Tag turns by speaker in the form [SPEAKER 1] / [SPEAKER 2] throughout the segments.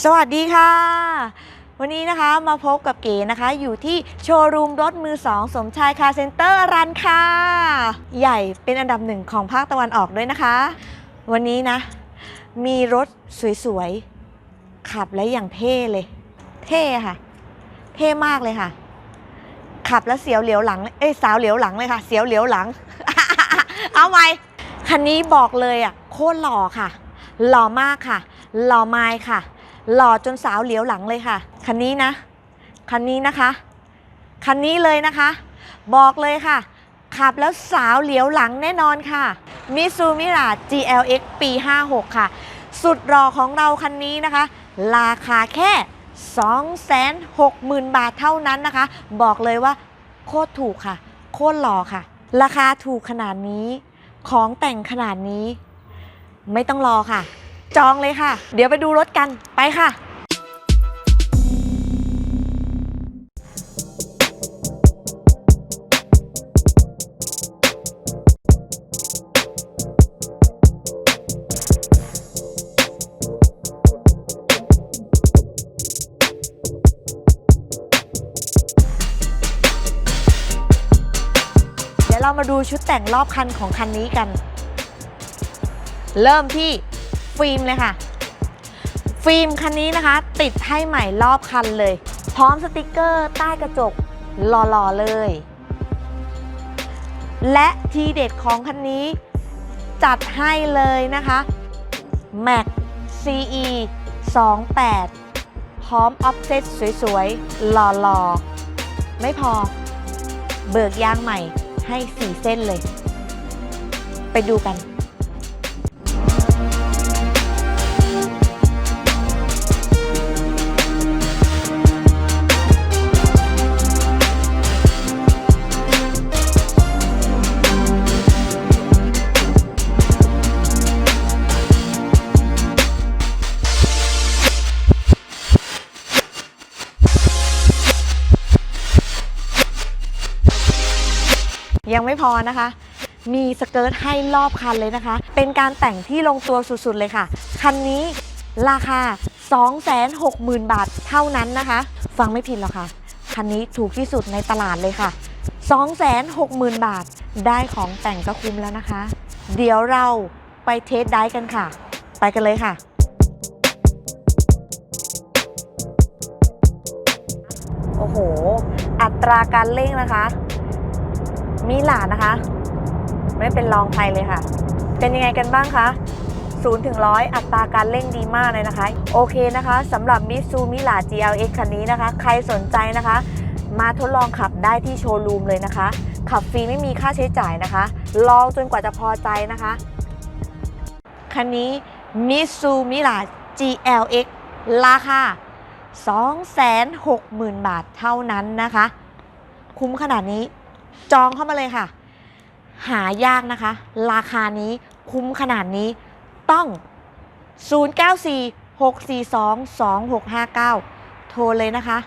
[SPEAKER 1] สวัสดีค่ะ วันนี้นะคะมาพบกับเก๋นะคะ อยู่ที่โชว์รูมรถมือสองสมชายคาร์เซ็นเตอร์รันค่ะ ใหญ่เป็นอันดับหนึ่งของภาคตะวันออกด้วยนะคะ วันนี้นะ มีรถสวยๆ ขับแล้วอย่างเท่เลย เท่ค่ะ เท่มากเลยค่ะ ขับแล้วเสียวเหลียวหลัง เอ้ยสาวเหลียวหลังเลยค่ะ เสียวเหลียวหลัง เอาไหมคันนี้บอกเลยอะโคตรหล่อค่ะ หล่อมากค่ะ หล่อไม้ค่ะ หล่อจนสาวเหลียวหลังเลยค่ะ คันนี้นะ คันนี้นะคะ คันนี้เลยนะคะ บอกเลยค่ะ ขับแล้วสาวเหลียวหลังแน่นอนค่ะมิซูมิรา GLX ปี 56 ค่ะ สุดรอของเราคันนี้นะคะ ราคาแค่ 260,000 บาทเท่านั้นนะคะ บอกเลยว่า โคตรถูกค่ะ โคตรหล่อค่ะ ราคาถูกขนาดนี้ ของแต่งขนาดนี้ ไม่ต้องรอค่ะ จองเลยค่ะ เดี๋ยวไปดูรถกันไปค่ะ เดี๋ยวเรามาดูชุดแต่งรอบคันของคันนี้กัน เริ่มที่ ฟิล์มเลยค่ะ ฟิล์มคันนี้นะคะ ติดให้ใหม่รอบคันเลย พร้อมสติกเกอร์ใต้กระจกหล่อๆเลย และทีเด็ดของคันนี้จัดให้เลยนะคะ Mac CE 28 พร้อมออฟเซ็ตสวยๆ หล่อๆ ไม่พอ เบิกยางใหม่ให้ 4 เส้นเลย ไปดูกัน ยังไม่พอนะคะ มีสเกิร์ตให้รอบคันเลยนะคะ เป็นการแต่งที่ลงตัวสุดๆเลยค่ะ คันนี้ราคา 260,000 บาทเท่านั้นนะคะ ฟังไม่ผิดหรอกค่ะ คันนี้ถูกที่สุดในตลาดเลยค่ะ 260,000 บาทได้ของแต่งก็คุ้มแล้วนะคะ เดี๋ยวเราไปเทสได้กันค่ะ ไปกันเลยค่ะโอ้โห อัตราการเร่งนะคะ มีหลานนะคะ ไม่เป็นรองใครเลยค่ะ เป็นยังไงกันบ้างคะ0ถึง100อัตราการเร่งดีมากเลยนะคะ โอเคนะคะสำหรับมิซูมิลา GLX คันนี้นะคะ ใครสนใจนะคะ มาทดลองขับได้ที่โชว์รูมเลยนะคะ ขับฟรีไม่มีค่าใช้จ่ายนะคะ ลองจนกว่าจะพอใจนะคะ คันนี้มิซูมิลา GLX ราคา 260,000 บาทเท่านั้นนะคะ คุ้มขนาดนี้ จองเข้ามาเลยค่ะ หายากนะคะ ราคานี้คุ้มขนาดนี้ต้อง 0946422659 โทรเลยนะคะ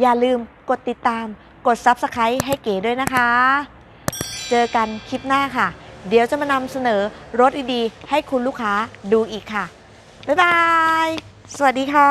[SPEAKER 1] อย่าลืมกดติดตามกด Subscribe ให้เก๋ด้วยนะคะ เจอกันคลิปหน้าค่ะ เดี๋ยวจะมานำเสนอรถดีๆให้คุณลูกค้าดูอีกค่ะ บ๊ายบาย สวัสดีค่ะ